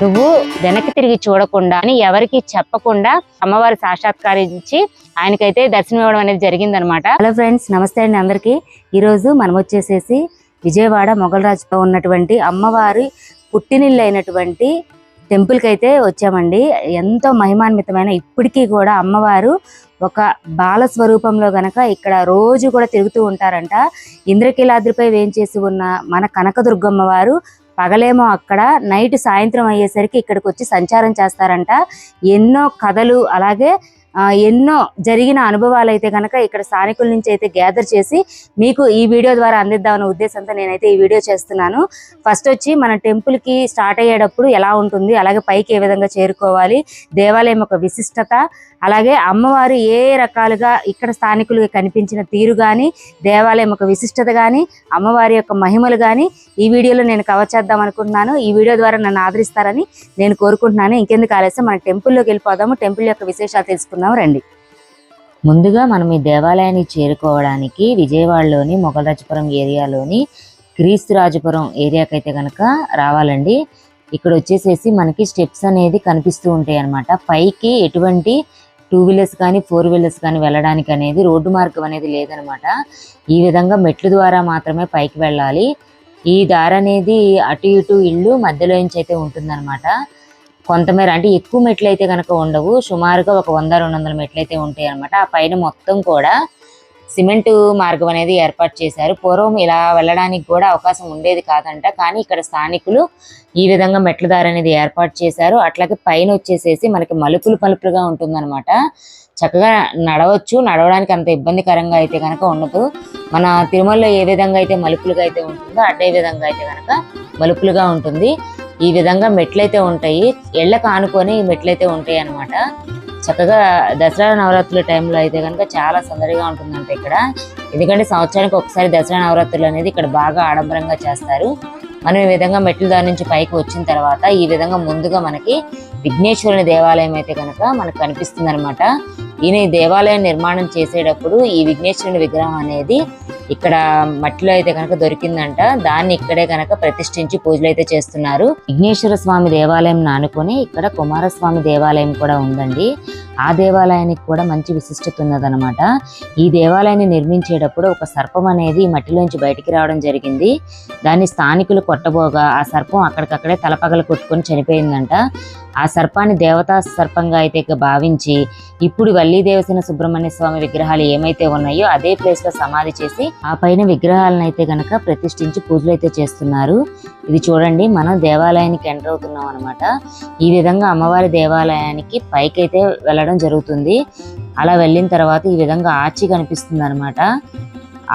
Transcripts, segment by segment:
నువ్వు వెనక్కి తిరిగి చూడకుండా అని ఎవరికి చెప్పకుండా అమ్మవారి సాక్షాత్కరించి ఆయనకైతే దర్శనం ఇవ్వడం అనేది జరిగిందనమాట. హలో ఫ్రెండ్స్ నమస్తే అండి అందరికీ. ఈరోజు మనం వచ్చేసేసి విజయవాడ మొగలరాజులో ఉన్నటువంటి అమ్మవారి పుట్టినిల్లు అయినటువంటి టెంపుల్కి అయితే వచ్చామండి. ఎంతో మహిమాన్వితమైన ఇప్పటికీ కూడా అమ్మవారు ఒక బాల స్వరూపంలో గనక ఇక్కడ రోజు కూడా తిరుగుతూ ఉంటారంట. ఇంద్రకీలాద్రిపై వేయించేసి ఉన్న మన కనకదుర్గమ్మ వారు పగలేమో అక్కడ నైట్ సాయంత్రం అయ్యేసరికి ఇక్కడికి వచ్చి సంచారం చేస్తారంట. ఎన్నో కథలు అలాగే ఎన్నో జరిగిన అనుభవాలు అయితే కనుక ఇక్కడ స్థానికుల నుంచి అయితే గ్యాదర్ చేసి మీకు ఈ వీడియో ద్వారా అందిద్దామనే ఉద్దేశంతో నేనైతే ఈ వీడియో చేస్తున్నాను. ఫస్ట్ వచ్చి మన టెంపుల్కి స్టార్ట్ అయ్యేటప్పుడు ఎలా ఉంటుంది అలాగే పైకి ఏ విధంగా చేరుకోవాలి దేవాలయం యొక్క విశిష్టత అలాగే అమ్మవారు ఏ రకాలుగా ఇక్కడ స్థానికులుగా కనిపించిన తీరు కానీ దేవాలయం యొక్క విశిష్టత కానీ అమ్మవారి యొక్క మహిమలు కానీ ఈ వీడియోలో నేను కవర్ చేద్దాం అనుకుంటున్నాను. ఈ వీడియో ద్వారా నన్ను ఆదరిస్తారని నేను కోరుకుంటున్నాను. ఇంకెందుకు ఆలస్యం మన టెంపుల్లోకి వెళ్ళిపోదాము. టెంపుల్ యొక్క విశేషాలు తెలుసుకుందాం. రండి. ముందుగా మనం ఈ దేవాలయానికి చేరుకోవడానికి విజయవాడలోని మొగలరాజపురం ఏరియాలోని క్రీస్తురాజపురం ఏరియాకి అయితే కనుక రావాలండి. ఇక్కడ వచ్చేసేసి మనకి స్టెప్స్ అనేది కనిపిస్తూ ఉంటాయి అన్నమాట. పైకి ఎటువంటి టూ వీలర్స్ కానీ ఫోర్ వీలర్స్ కానీ వెళ్ళడానికి అనేది రోడ్డు మార్గం అనేది లేదనమాట ఈ విధంగా మెట్ల ద్వారా మాత్రమే పైకి వెళ్ళాలి. ఈ దారి అనేది అటు ఇటు ఇల్లు మధ్యలో నుంచి అయితే ఉంటుందన్నమాట. కొంతమేర అంటే ఎక్కువ మెట్లు అయితే కనుక ఉండవు. సుమారుగా ఒక వంద రెండు వందల మెట్లు అయితే ఉంటాయి అనమాట ఆ పైన మొత్తం కూడా సిమెంట్ మార్గం అనేది ఏర్పాటు చేశారు. పూర్వం ఇలా వెళ్ళడానికి కూడా అవకాశం ఉండేది కాదంట. కానీ ఇక్కడ స్థానికులు ఈ విధంగా మెట్ల దారి అనేది ఏర్పాటు చేశారు. అట్లాగే పైన వచ్చేసేసి మనకి మలుపులు పలుపులుగా ఉంటుందన్నమాట. చక్కగా నడవచ్చు. నడవడానికి అంత ఇబ్బందికరంగా అయితే కనుక ఉండదు. మన తిరుమలలో ఏ విధంగా అయితే మలుపులుగా అయితే ఉంటుందో అదే విధంగా అయితే కనుక మలుపులుగా ఉంటుంది. ఈ విధంగా మెట్లయితే ఉంటాయి. ఎళ్ళకు ఆనుకొని ఈ మెట్లయితే ఉంటాయి అన్నమాట. చక్కగా దసరా నవరాత్రుల టైంలో అయితే కనుక చాలా సందడిగా ఉంటుందంట ఇక్కడ. ఎందుకంటే సంవత్సరానికి ఒకసారి దసరా నవరాత్రులు అనేది ఇక్కడ బాగా ఆడంబరంగా చేస్తారు. మనం ఈ విధంగా మెట్ల దాని నుంచి పైకి వచ్చిన తర్వాత ఈ విధంగా ముందుగా మనకి విఘ్నేశ్వరుని దేవాలయం అయితే కనుక మనకు కనిపిస్తుంది అనమాట ఈయన ఈ దేవాలయం నిర్మాణం చేసేటప్పుడు ఈ విఘ్నేశ్వరుని విగ్రహం అనేది ఇక్కడ మట్టిలో అయితే కనుక దొరికిందంట దాన్ని ఇక్కడే కనుక ప్రతిష్ఠించి పూజలు అయితే చేస్తున్నారు. విఘ్నేశ్వర స్వామి దేవాలయం నానుకొని ఇక్కడ కుమారస్వామి దేవాలయం కూడా ఉందండి. ఆ దేవాలయానికి కూడా మంచి విశిష్టత ఉన్నదన్నమాట. ఈ దేవాలయాన్ని నిర్మించేటప్పుడు ఒక సర్పం అనేది మట్టిలోంచి బయటికి రావడం జరిగింది. దాన్ని స్థానికులు కొట్టబోగా ఆ సర్పం అక్కడికక్కడే తలపగలు కొట్టుకొని చనిపోయిందంట. ఆ సర్పాన్ని దేవతా సర్పంగా అయితే భావించి ఇప్పుడు వల్లీ దేవసేన సుబ్రహ్మణ్య స్వామి విగ్రహాలు ఏమైతే ఉన్నాయో అదే ప్లేస్లో సమాధి చేసి ఆ పైన విగ్రహాలను అయితే గనక ప్రతిష్ఠించి పూజలు అయితే చేస్తున్నారు. ఇది చూడండి మనం దేవాలయానికి ఎంటర్ అవుతున్నాం అనమాట ఈ విధంగా అమ్మవారి దేవాలయానికి పైకి అయితే వెళ్ళడం జరుగుతుంది. అలా వెళ్ళిన తర్వాత ఈ విధంగా ఆర్చి కనిపిస్తుంది అనమాట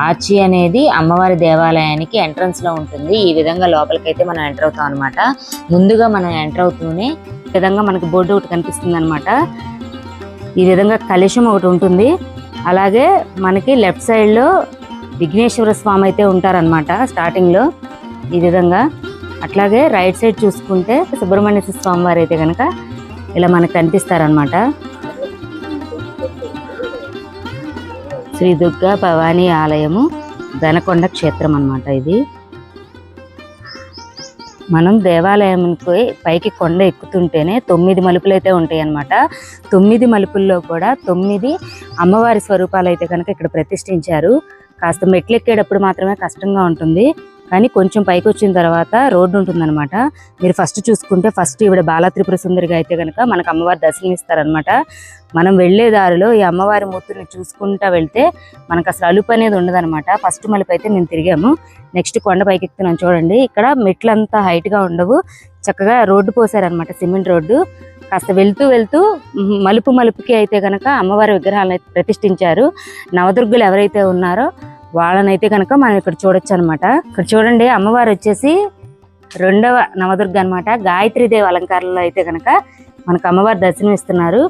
ఆర్చి అనేది అమ్మవారి దేవాలయానికి ఎంట్రన్స్లో ఉంటుంది. ఈ విధంగా లోపలికైతే మనం ఎంటర్ అవుతాం అనమాట ముందుగా మనం ఎంటర్ అవుతూనే ఈ విధంగా మనకి బోర్డు ఒకటి కనిపిస్తుంది అనమాట ఈ విధంగా కలశం ఒకటి ఉంటుంది. అలాగే మనకి లెఫ్ట్ సైడ్లో విఘ్నేశ్వర స్వామి అయితే ఉంటారనమాట స్టార్టింగ్లో ఈ విధంగా. అట్లాగే రైట్ సైడ్ చూసుకుంటే సుబ్రహ్మణ్య స్వామి వారు అయితే కనుక ఇలా మనకు కనిపిస్తారనమాట శ్రీ దుర్గా భవానీ ఆలయము దనకొండ క్షేత్రం అన్నమాట ఇది. మనం దేవాలయంకి పైకి కొండ ఎక్కుతుంటేనే తొమ్మిది మలుపులు అయితే ఉంటాయి అన్నమాట తొమ్మిది మలుపుల్లో కూడా తొమ్మిది అమ్మవారి స్వరూపాలు అయితే కనుక ఇక్కడ ప్రతిష్ఠించారు. కాస్త మెట్లు ఎక్కేటప్పుడు మాత్రమే కష్టంగా ఉంటుంది. కానీ కొంచెం పైకి వచ్చిన తర్వాత రోడ్డు ఉంటుందన్నమాట. మీరు ఫస్ట్ చూసుకుంటే ఫస్ట్ ఇవిడ బాలా త్రిపుర సుందరిగా అయితే కనుక మనకు అమ్మవారి దర్శనం ఇస్తారనమాట మనం వెళ్ళే దారిలో ఈ అమ్మవారి మూర్తిని చూసుకుంటా వెళ్తే మనకు అసలు అలుపు అనేది ఉండదన్నమాట. ఫస్ట్ మలుపు అయితే మేము తిరిగాము. నెక్స్ట్ కొండ పైకి ఎక్కుతున్నాం చూడండి. ఇక్కడ మెట్లు అంతా హైట్గా ఉండవు. చక్కగా రోడ్డు పోసారనమాట సిమెంట్ రోడ్డు. కాస్త వెళ్తూ వెళ్తూ మలుపు మలుపుకి అయితే కనుక అమ్మవారి విగ్రహాలను అయితే ప్రతిష్ఠించారు. నవదుర్గులు ఎవరైతే ఉన్నారో వాళ్ళనైతే కనుక మనం ఇక్కడ చూడొచ్చు అనమాట ఇక్కడ చూడండి అమ్మవారు వచ్చేసి రెండవ నవదుర్గ అనమాట గాయత్రీదేవి అలంకారంలో అయితే కనుక మనకు అమ్మవారి దర్శనం ఇస్తున్నారు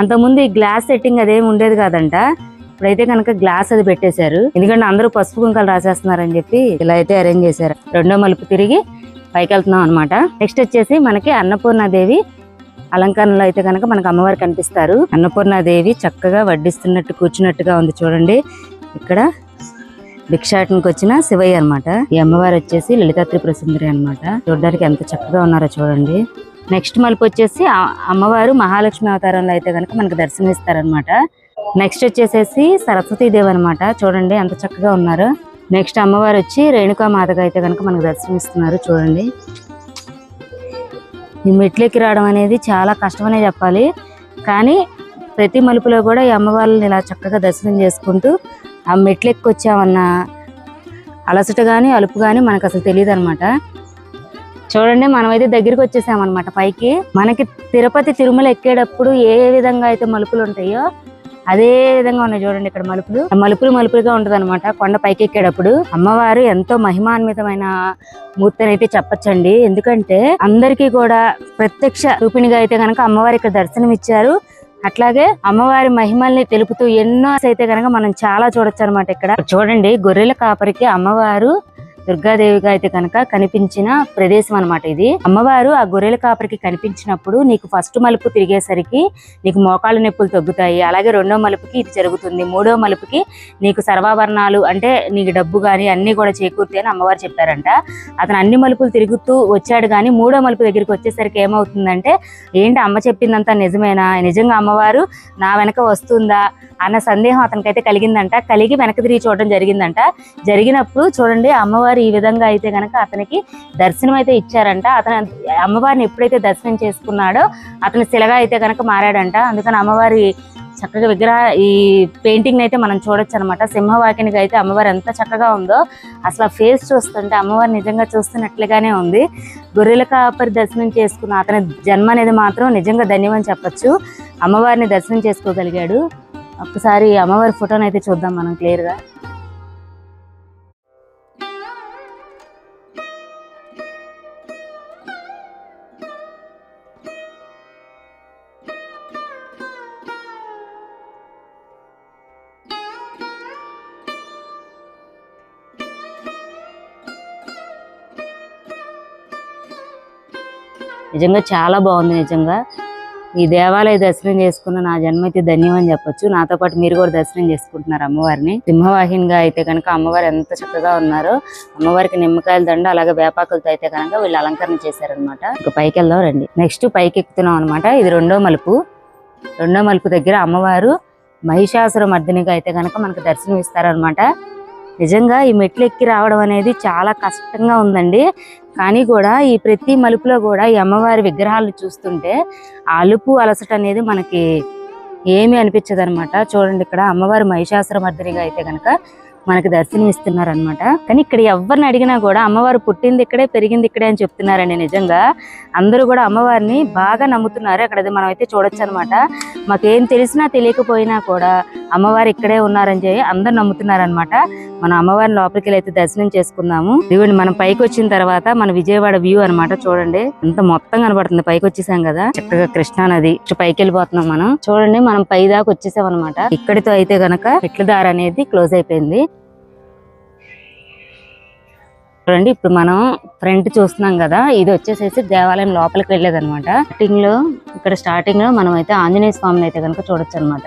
అంతకుముందు ఈ గ్లాస్ సెట్టింగ్ అదేమి ఉండేది కాదంట. ఇప్పుడైతే కనుక గ్లాస్ అది పెట్టేశారు. ఎందుకంటే అందరూ పసుపు కుంకాలు రాసేస్తున్నారని చెప్పి ఇలా అయితే అరేంజ్ చేశారు. రెండో మలుపు తిరిగి పైకి వెళ్తున్నాం అనమాట నెక్స్ట్ వచ్చేసి మనకి అన్నపూర్ణాదేవి అలంకరణలో అయితే కనుక మనకు అమ్మవారు కనిపిస్తారు. అన్నపూర్ణాదేవి చక్కగా వడ్డిస్తున్నట్టు కూర్చున్నట్టుగా ఉంది చూడండి. ఇక్కడ భిక్షాటనకి వచ్చిన శివయ్య అన్నమాట. ఈ అమ్మవారు వచ్చేసి లలితా త్రిపుర సుందరి అనమాట చూడడానికి ఎంత చక్కగా ఉన్నారో చూడండి. నెక్స్ట్ మలుపు వచ్చేసి అమ్మవారు మహాలక్ష్మి అవతారంలో అయితే కనుక మనకు దర్శనమిస్తారనమాట నెక్స్ట్ వచ్చేసేసి సరస్వతీదేవి అనమాట చూడండి ఎంత చక్కగా ఉన్నారు. నెక్స్ట్ అమ్మవారు వచ్చి రేణుకా మాతగా అయితే కనుక మనకు దర్శనమిస్తున్నారు చూడండి. ఈ మెట్లెక్కి రావడం అనేది చాలా కష్టమనే చెప్పాలి. కానీ ప్రతి మలుపులో కూడా ఈ అమ్మవారిని ఇలా చక్కగా దర్శనం చేసుకుంటూ ఆ మెట్లు ఎక్కొచ్చామన్నా అలసట కానీ అలుపు కానీ మనకు అసలు తెలియదు అనమాట చూడండి మనమైతే దగ్గరికి వచ్చేసామన్నమాట పైకి. మనకి తిరుపతి తిరుమల ఎక్కేటప్పుడు ఏ విధంగా అయితే మలుపులు ఉంటాయో అదే విధంగా ఉన్నాయి చూడండి ఇక్కడ మలుపులు. మలుపులు మలుపులుగా ఉంటుంది అనమాట కొండ పైకి ఎక్కేటప్పుడు అమ్మవారు ఎంతో మహిమాన్వితమైన మూర్తి అయితే చెప్పచ్చండి. ఎందుకంటే అందరికీ కూడా ప్రత్యక్ష రూపిణిగా అయితే కనుక అమ్మవారు ఇక్కడ దర్శనం ఇచ్చారు అట్లాగే అమ్మవారి మహిమల్ని తెలుపుతూ ఎన్నో అయితే కనుక మనం చాలా చూడొచ్చు అనమాట ఇక్కడ. చూడండి గొర్రెల కాపరికి అమ్మవారు దుర్గాదేవిగా అయితే కనుక కనిపించిన ప్రదేశం అన్నమాట ఇది. అమ్మవారు ఆ గొర్రెల కాపరికి కనిపించినప్పుడు నీకు ఫస్ట్ మలుపు తిరిగేసరికి నీకు మోకాళ్ళ నొప్పులు తగ్గుతాయి. అలాగే రెండో మలుపుకి ఇది జరుగుతుంది. మూడో మలుపుకి నీకు సర్వాభరణాలు అంటే నీకు డబ్బు కానీ అన్ని కూడా చేకూరుతాయి అని అమ్మవారు చెప్పారంట. అతను అన్ని మలుపులు తిరుగుతూ వచ్చాడు కానీ మూడో మలుపు దగ్గరికి వచ్చేసరికి ఏమవుతుందంటే ఏంటి అమ్మ చెప్పిందంతా నిజమేనా? నిజంగా అమ్మవారు నా వెనక వస్తుందా? అన్న సందేహం అతనికైతే కలిగిందంట. కలిగి వెనక తిరిగి చూడడం జరిగిందంట. జరిగినప్పుడు చూడండి అమ్మవారు ఈ విధంగా అయితే గనక అతనికి దర్శనం అయితే ఇచ్చారంట. అతను అమ్మవారిని ఎప్పుడైతే దర్శనం చేసుకున్నాడో అతను శిలగా అయితే గనక మారాడంట. అందుకని అమ్మవారి చక్కగా విగ్రహ ఈ పెయింటింగ్ అయితే మనం చూడొచ్చు అనమాట సింహవాకినికి అయితే అమ్మవారు ఎంత చక్కగా ఉందో అసలు ఆ ఫేస్ చూస్తుంటే అమ్మవారు నిజంగా చూస్తున్నట్లుగానే ఉంది. గొర్రెల కాపరి దర్శనం చేసుకున్న అతని జన్మ అనేది మాత్రం నిజంగా ధన్యమని చెప్పొచ్చు. అమ్మవారిని దర్శనం చేసుకోగలిగాడు. ఒక్కసారి అమ్మవారి ఫోటోని అయితే చూద్దాం మనం క్లియర్ నిజంగా చాలా బాగుంది నిజంగా. ఈ దేవాలయ దర్శనం చేసుకున్న నా జన్మ అయితే చెప్పొచ్చు. నాతో పాటు మీరు కూడా దర్శనం చేసుకుంటున్నారు అమ్మవారిని. సింహవాహినిగా అయితే కనుక అమ్మవారు ఎంత చక్కగా ఉన్నారో అమ్మవారికి నిమ్మకాయల దండ అలాగే వేపాకులతో అయితే కనుక వీళ్ళు అలంకరణ చేశారనమాట ఇక పైకి వెళ్దాం రండి. నెక్స్ట్ పైకి ఎక్కుతున్నాం అనమాట ఇది రెండో మలుపు. రెండో మలుపు దగ్గర అమ్మవారు మహిషాసుర మర్దినిగా అయితే కనుక మనకు దర్శనం ఇస్తారనమాట నిజంగా ఈ మెట్లు ఎక్కి రావడం అనేది చాలా కష్టంగా ఉందండి. కానీ కూడా ఈ ప్రతి మలుపులో కూడా ఈ అమ్మవారి విగ్రహాలు చూస్తుంటే ఆ అలుపు అలసట అనేది మనకి ఏమీ అనిపించదు అనమాట చూడండి ఇక్కడ అమ్మవారి మహిషాసుర మర్దినిగా అయితే కనుక మనకి దర్శనం ఇస్తున్నారు కానీ ఇక్కడ ఎవరిని అడిగినా కూడా అమ్మవారు పుట్టింది ఇక్కడే పెరిగింది ఇక్కడే అని చెప్తున్నారండి నిజంగా. అందరూ కూడా అమ్మవారిని బాగా నమ్ముతున్నారు. అక్కడ మనం అయితే చూడొచ్చు అనమాట మాకేం తెలిసినా తెలియకపోయినా కూడా అమ్మవారు ఇక్కడే ఉన్నారని చెప్పి అందరు నమ్ముతున్నారు అనమాట మన అమ్మవారిని లోపలికి వెళ్ళి అయితే దర్శనం చేసుకుందాము. ఇవ్వండి మనం పైకి వచ్చిన తర్వాత మన విజయవాడ వ్యూ అన్నమాట చూడండి. అంత మొత్తం కనబడుతుంది. పైకి వచ్చేసాం కదా. చక్కగా కృష్ణా నది. పైకి వెళ్ళిపోతున్నాం మనం. చూడండి మనం పై దాకా వచ్చేసాం అనమాట ఇక్కడితో అయితే గనక మెట్ల దారి అనేది క్లోజ్ అయిపోయింది. చూడండి ఇప్పుడు మనం ఫ్రంట్ చూస్తున్నాం కదా. ఇది వచ్చేసేసి దేవాలయం లోపలికి వెళ్ళేది అనమాట స్టార్టింగ్లో ఇక్కడ స్టార్టింగ్లో మనం అయితే ఆంజనేయ స్వామిని అయితే కనుక చూడొచ్చు అనమాట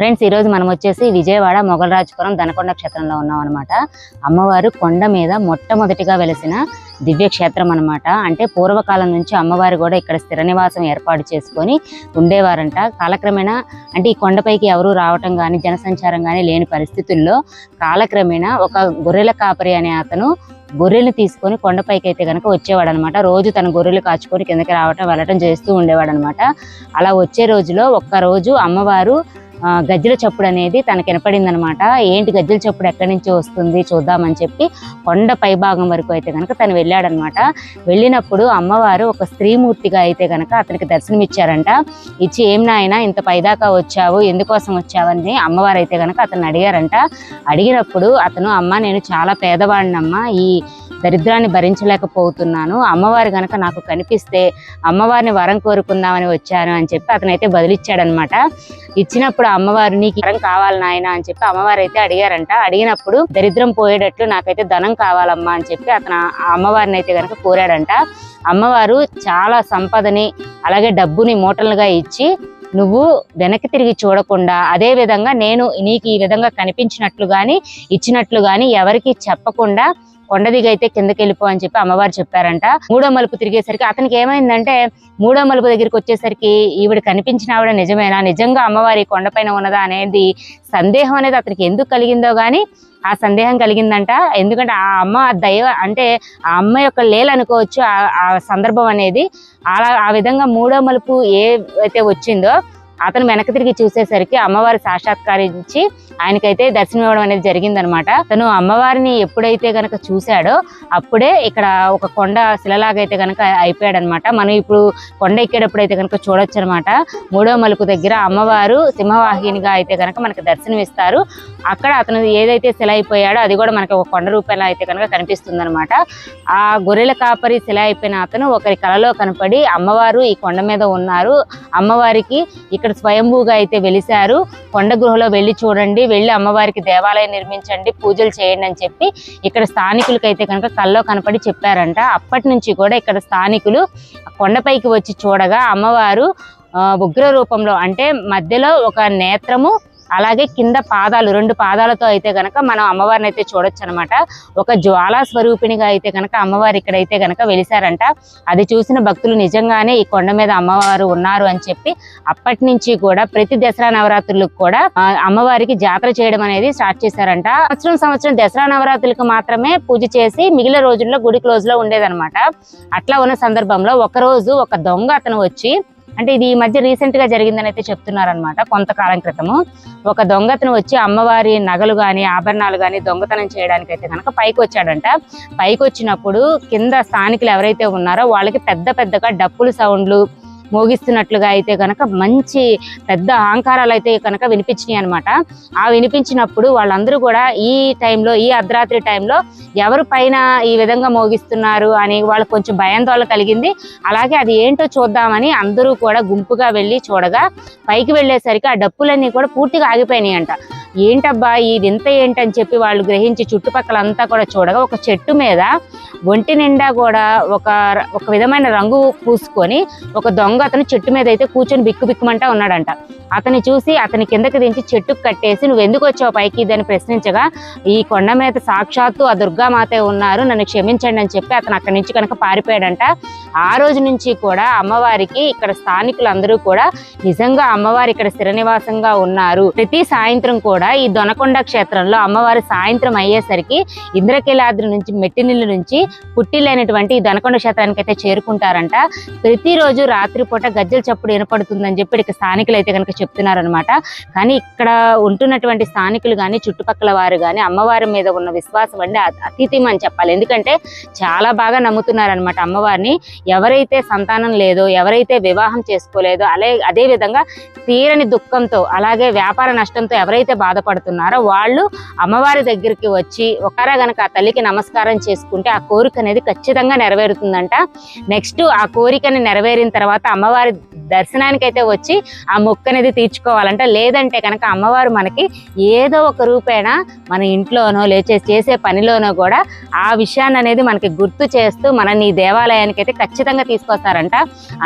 ఫ్రెండ్స్ ఈరోజు మనం వచ్చేసి విజయవాడ మొగలరాజపురం దనకొండ క్షేత్రంలో ఉన్నాం అనమాట అమ్మవారు కొండ మీద మొట్టమొదటిగా వెలిసిన దివ్య క్షేత్రం అనమాట అంటే పూర్వకాలం నుంచి అమ్మవారు కూడా ఇక్కడ స్థిర నివాసం ఏర్పాటు చేసుకొని ఉండేవారంట. కాలక్రమేణా అంటే ఈ కొండపైకి ఎవరు రావటం కానీ జనసంచారం కానీ లేని పరిస్థితుల్లో కాలక్రమేణా ఒక గొర్రెల కాపరి అనే అతను గొర్రెలు తీసుకొని కొండపైకి అయితే కనుక వచ్చేవాడు అనమాట రోజు తన గొర్రెలు కాచుకొని కిందకి రావటం వెళ్ళటం చేస్తూ ఉండేవాడు అనమాట అలా వచ్చే రోజులో ఒక్క రోజు అమ్మవారు గజ్జల చప్పుడు అనేది తనకు వినపడింది అనమాట ఏంటి గజ్జల చప్పుడు ఎక్కడి నుంచి వస్తుంది చూద్దామని చెప్పి కొండ పైభాగం వరకు అయితే కనుక తను వెళ్ళాడనమాట. వెళ్ళినప్పుడు అమ్మవారు ఒక స్త్రీమూర్తిగా అయితే కనుక అతనికి దర్శనం ఇచ్చారంట ఇచ్చి ఏం నాయనా ఇంత పైదాకా వచ్చావు ఎందుకోసం వచ్చావని అమ్మవారు అయితే కనుక అతను అడిగారంట. అడిగినప్పుడు అతను అమ్మ నేను చాలా పేదవాడినమ్మా ఈ దరిద్రాన్ని భరించలేకపోతున్నాను. అమ్మవారు కనుక నాకు కనిపిస్తే అమ్మవారిని వరం కోరుకుందామని వచ్చాను అని చెప్పి అతనైతే బదిలిచ్చాడనమాట. ఇచ్చినప్పుడు అమ్మవారు నీకు ధనం కావాలి నాయన అని చెప్పి అమ్మవారు అయితే అడిగారంట. అడిగినప్పుడు దరిద్రం పోయేటట్లు నాకైతే ధనం కావాలమ్మా అని చెప్పి అతను అమ్మవారిని అయితే కనుక కోరాడంట. అమ్మవారు చాలా సంపదని అలాగే డబ్బుని మూటలుగా ఇచ్చి నువ్వు వెనక్కి తిరిగి చూడకుండా అదే విధంగా నేను నీకు ఈ విధంగా కనిపించినట్లు కానీ ఇచ్చినట్లు కానీ ఎవరికి చెప్పకుండా కొండ దిగైతే కిందకి వెళ్ళిపో అని చెప్పి అమ్మవారు చెప్పారంట. మూడో మలుపు తిరిగేసరికి అతనికి ఏమైందంటే మూడో మలుపు దగ్గరికి వచ్చేసరికి ఈవిడ కనిపించిన ఆవిడ నిజమేనా? నిజంగా అమ్మవారి కొండపైన ఉన్నదా అనేది సందేహం అనేది అతనికి ఎందుకు కలిగిందో కానీ ఆ సందేహం కలిగిందంట. ఎందుకంటే ఆ అమ్మ దైవ అంటే ఆ అమ్మ యొక్క లేలు అనుకోవచ్చు ఆ- ఆ సందర్భం అనేది. అలా ఆ విధంగా మూడో మలుపు ఏ అయితే వచ్చిందో అతను వెనక్కి తిరిగి చూసేసరికి అమ్మవారి సాక్షాత్కరించి ఆయనకైతే దర్శనం ఇవ్వడం అనేది జరిగిందనమాట. తను అమ్మవారిని ఎప్పుడైతే గనక చూశాడో అప్పుడే ఇక్కడ ఒక కొండ శిలలాగైతే గనక అయిపోయాడు అనమాట మనం ఇప్పుడు కొండ ఎక్కేటప్పుడు అయితే కనుక చూడొచ్చు అనమాట మూడో మలుపు దగ్గర అమ్మవారు సింహవాహినిగా అయితే గనక మనకి దర్శనం ఇస్తారు అక్కడ అతను ఏదైతే శిల అయిపోయాడో అది కూడా మనకి ఒక కొండ రూపంలో అయితే కనుక కనిపిస్తుంది అనమాట ఆ గొర్రెల కాపరి శిల అయిపోయిన అతను ఒకరి కలలో కనపడి అమ్మవారు ఈ కొండ మీద ఉన్నారు. అమ్మవారికి ఇక్కడ స్వయంభూగా అయితే వెలిశారు. కొండ గృహలో వెళ్ళి చూడండి వెళ్ళి అమ్మవారికి దేవాలయం నిర్మించండి పూజలు చేయండి అని చెప్పి ఇక్కడ స్థానికులకి అయితే కనుక కల్లో కనపడి చెప్పారంట. అప్పటి నుంచి కూడా ఇక్కడ స్థానికులు కొండపైకి వచ్చి చూడగా అమ్మవారు ఉగ్ర రూపంలో అంటే మధ్యలో ఒక నేత్రము అలాగే కింద పాదాలు రెండు పాదాలతో అయితే గనక మనం అమ్మవారిని అయితే చూడొచ్చు అనమాట ఒక జ్వాలా స్వరూపిణిగా అయితే గనక అమ్మవారు ఇక్కడైతే గనక వెలిసారంట అది చూసిన భక్తులు నిజంగానే ఈ కొండ మీద అమ్మవారు ఉన్నారు అని చెప్పి అప్పటి నుంచి కూడా ప్రతి దసరా నవరాత్రులకు కూడా అమ్మవారికి జాతర చేయడం అనేది స్టార్ట్ చేశారంట. సంవత్సరం సంవత్సరం దసరా నవరాత్రులకు మాత్రమే పూజ చేసి మిగిలిన రోజుల్లో గుడి క్లోజ్లో ఉండేదన్నమాట అట్లా ఉన్న సందర్భంలో ఒక రోజు ఒక దొంగ అతను వచ్చి అంటే ఇది ఈ మధ్య రీసెంట్గా జరిగిందని అయితే చెప్తున్నారనమాట కొంతకాలం క్రితము ఒక దొంగతను వచ్చి అమ్మవారి నగలు గాని ఆభరణాలు గాని దొంగతనం చేయడానికి అయితే కనుక పైకి వచ్చాడంట పైకి వచ్చినప్పుడు కింద స్థానికులు ఎవరైతే ఉన్నారో వాళ్ళకి పెద్ద పెద్దగా డప్పులు సౌండ్లు మోగిస్తున్నట్లుగా అయితే కనుక మంచి పెద్ద అహంకారాలు అయితే కనుక వినిపించినాయి అనమాట ఆ వినిపించినప్పుడు వాళ్ళందరూ కూడా ఈ టైంలో ఈ అర్ధరాత్రి టైంలో ఎవరు పైన ఈ విధంగా మోగిస్తున్నారు అని వాళ్ళకి కొంచెం భయాందోళన కలిగింది. అలాగే అది ఏంటో చూద్దామని అందరూ కూడా గుంపుగా వెళ్ళి చూడగా పైకి వెళ్ళేసరికి ఆ డప్పులన్నీ కూడా పూర్తిగా ఆగిపోయినాయి అంట ఏంటబ్బా ఈ వింత ఏంటని చెప్పి వాళ్ళు గ్రహించి చుట్టుపక్కల అంతా కూడా చూడగా ఒక చెట్టు మీద ఒంటి నిండా కూడా ఒక ఒక విధమైన రంగు పూసుకొని ఒక దొంగ అతను చెట్టు మీద అయితే కూర్చొని బిక్కు బిక్కుమంటా ఉన్నాడంట. అతన్ని చూసి అతని కిందకి దించి చెట్టుకు కట్టేసి నువ్వు ఎందుకు వచ్చావు పైకి? ఇదని ప్రశ్నించగా ఈ కొండ మీద సాక్షాత్తు ఆ దుర్గామాతే ఉన్నారు నన్ను క్షమించండి అని చెప్పి అతను అక్కడి నుంచి కనుక పారిపోయాడంట. ఆ రోజు నుంచి కూడా అమ్మవారికి ఇక్కడ స్థానికులందరూ కూడా నిజంగా అమ్మవారు ఇక్కడ స్థిర నివాసంగా ఉన్నారు. ప్రతి సాయంత్రం కూడా ఈ దొనకొండ క్షేత్రంలో అమ్మవారు సాయంత్రం అయ్యేసరికి ఇంద్రకీలాద్రి నుంచి మెట్టినిల్లు నుంచి పుట్టిలేనటువంటి ఈ దొనకొండ క్షేత్రానికి అయితే చేరుకుంటారంట. ప్రతిరోజు పూట గజ్జల చప్పుడు వినపడుతుందని చెప్పి ఇక్కడ స్థానికులు అయితే కనుక చెప్తున్నారనమాట కానీ ఇక్కడ ఉంటున్నటువంటి స్థానికులు కానీ చుట్టుపక్కల వారు కానీ అమ్మవారి మీద ఉన్న విశ్వాసం అంటే అ- అని చెప్పాలి. ఎందుకంటే చాలా బాగా నమ్ముతున్నారనమాట అమ్మవారిని. ఎవరైతే సంతానం లేదో ఎవరైతే వివాహం చేసుకోలేదో అలాగే అదే విధంగా తీరని దుఃఖంతో అలాగే వ్యాపార నష్టంతో ఎవరైతే బాధపడుతున్నారో వాళ్ళు అమ్మవారి దగ్గరికి వచ్చి ఒకరా గనక ఆ తల్లికి నమస్కారం చేసుకుంటే ఆ కోరిక అనేది ఖచ్చితంగా నెరవేరుతుందంట. నెక్స్ట్ ఆ కోరికని నెరవేరిన తర్వాత అమ్మవారి దర్శనానికి అయితే వచ్చి ఆ మొక్క అనేది తీర్చుకోవాలంట. లేదంటే కనుక అమ్మవారు మనకి ఏదో ఒక రూపేణా మన ఇంట్లోనో లేచే చేసే పనిలోనో కూడా ఆ విషయాన్ని అనేది మనకి గుర్తు చేస్తూ మనని ఈ దేవాలయానికి అయితే ఖచ్చితంగా తీసుకొస్తారంట.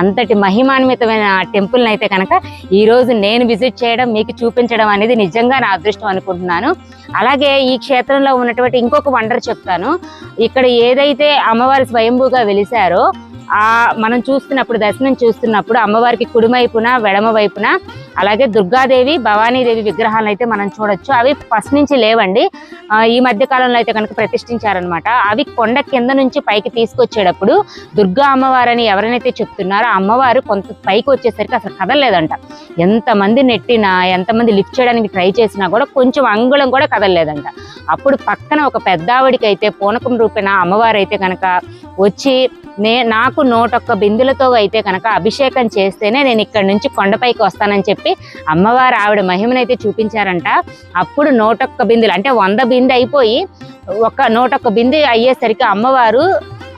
అంతటి మహిమాన్వితమైన టెంపుల్ని అయితే కనుక ఈరోజు నేను విజిట్ చేయడం మీకు చూపించడం అనేది నిజంగా నా అదృష్టం అనుకుంటున్నాను. అలాగే ఈ క్షేత్రంలో ఉన్నటువంటి ఇంకొక వండర్ చెప్తాను. ఇక్కడ ఏదైతే అమ్మవారి స్వయంభూగా వెలిసారో ఆ మనం చూస్తున్నప్పుడు దర్శనం చూస్తున్నప్పుడు అమ్మవారికి కుడివైపున వెడమ వైపున అలాగే దుర్గాదేవి భవానీదేవి విగ్రహాలను అయితే మనం చూడొచ్చు. అవి ఫస్ట్ నుంచి లేవండి. ఈ మధ్య కాలంలో అయితే కనుక ప్రతిష్ఠించారనమాట అవి కొండ కింద నుంచి పైకి తీసుకొచ్చేటప్పుడు దుర్గా అమ్మవారని ఎవరైతే చెప్తున్నారో అమ్మవారు కొంత పైకి వచ్చేసరికి అసలు కదలలేదంట. ఎంతమంది నెట్టినా ఎంతమంది లిఫ్ట్ చేయడానికి ట్రై చేసినా కూడా కొంచెం అంగుళం కూడా కదలలేదంట. అప్పుడు పక్కన ఒక పెద్దావిడికి అయితే పూనకం రూపేణ అమ్మవారు అయితే కనుక వచ్చి నే నాకు నూటొక్క బిందులతో అయితే కనుక అభిషేకం చేస్తేనే నేను ఇక్కడ నుంచి కొండపైకి వస్తానని చెప్పి అమ్మవారు ఆవిడ మహిమనైతే చూపించారంట. అప్పుడు నూటొక్క బిందులు అంటే వంద బిందె అయిపోయి ఒక నూటొక్క బిందె అయ్యేసరికి అమ్మవారు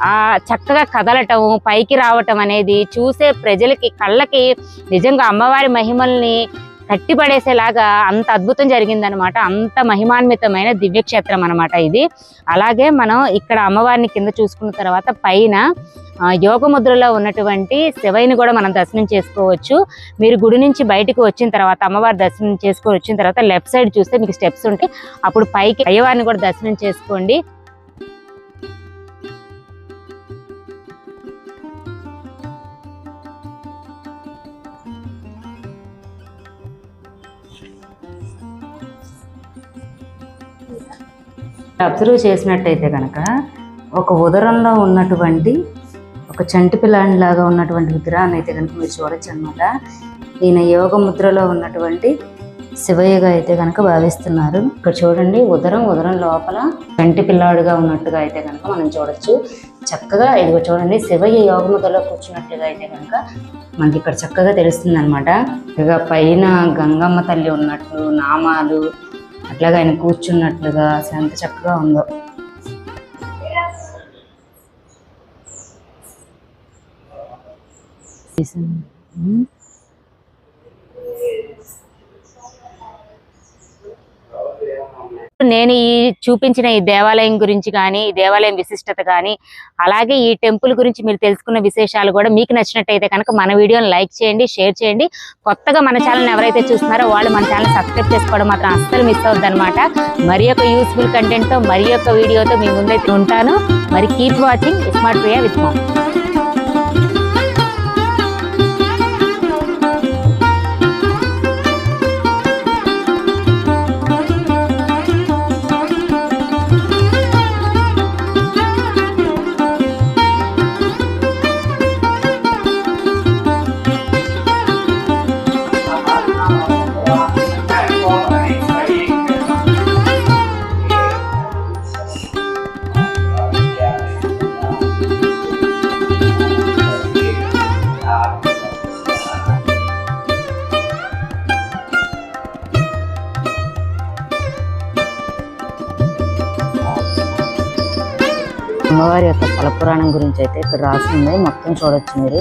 ఆ చక్కగా కదలటం పైకి రావటం అనేది చూసే ప్రజలకి కళ్ళకి నిజంగా అమ్మవారి మహిమల్ని కట్టిపడేసేలాగా అంత అద్భుతం జరిగిందనమాట. అంత మహిమాన్వితమైన దివ్యక్షేత్రం అనమాట ఇది. అలాగే మనం ఇక్కడ అమ్మవారిని కింద చూసుకున్న తర్వాత పైన యోగముద్రలో ఉన్నటువంటి శివయ్యని కూడా మనం దర్శనం చేసుకోవచ్చు. మీరు గుడి నుంచి బయటకు వచ్చిన తర్వాత అమ్మవారి దర్శనం చేసుకొని వచ్చిన తర్వాత లెఫ్ట్ సైడ్ చూస్తే మీకు స్టెప్స్ ఉంటాయి. అప్పుడు పైకి అయ్యవారిని కూడా దర్శనం చేసుకోండి. అబ్జర్వ్ చేసినట్టయితే కనుక ఒక ఉదరంలో ఉన్నటువంటి ఒక చంటి పిల్లాడిలాగా ఉన్నటువంటి విగ్రహాన్ని అయితే కనుక మీరు చూడొచ్చు అనమాట ఈయన యోగ ముద్రలో ఉన్నటువంటి శివయ్యగా అయితే కనుక భావిస్తున్నారు. ఇక్కడ చూడండి ఉదరం ఉదరం లోపల చంటి పిల్లాడుగా ఉన్నట్టుగా అయితే కనుక మనం చూడొచ్చు. చక్కగా ఇదిగో చూడండి శివయ్య యోగ ముద్రలో కూర్చున్నట్టుగా అయితే కనుక మనకి ఇక్కడ చక్కగా తెలుస్తుంది అనమాట ఇక పైన గంగమ్మ తల్లి ఉన్నట్లు నామాలు అట్లాగా ఆయన కూర్చున్నట్లుగా అసలు ఎంత చక్కగా ఉందో ఉమ్. నేను ఈ చూపించిన ఈ దేవాలయం గురించి కానీ ఈ దేవాలయం విశిష్టత కానీ అలాగే ఈ టెంపుల్ గురించి మీరు తెలుసుకున్న విశేషాలు కూడా మీకు నచ్చినట్టయితే కనుక మన వీడియోని లైక్ చేయండి షేర్ చేయండి. కొత్తగా మన ఛానల్ ఎవరైతే చూస్తున్నారో వాళ్ళు మన ఛానల్ సబ్స్క్రైబ్ చేసుకోవడం మాత్రం అస్సలు మిస్ అవుద్ది అనమాట మరి యొక్క యూస్ఫుల్ కంటెంట్తో మరి యొక్క వీడియోతో మీ ముందైతే ఉంటాను. మరి keep watching smart Priya with మా అమ్మవారి యొక్క తల పురాణం గురించి అయితే ఇక్కడ రాసింది మొత్తం చూడొచ్చు మీరు.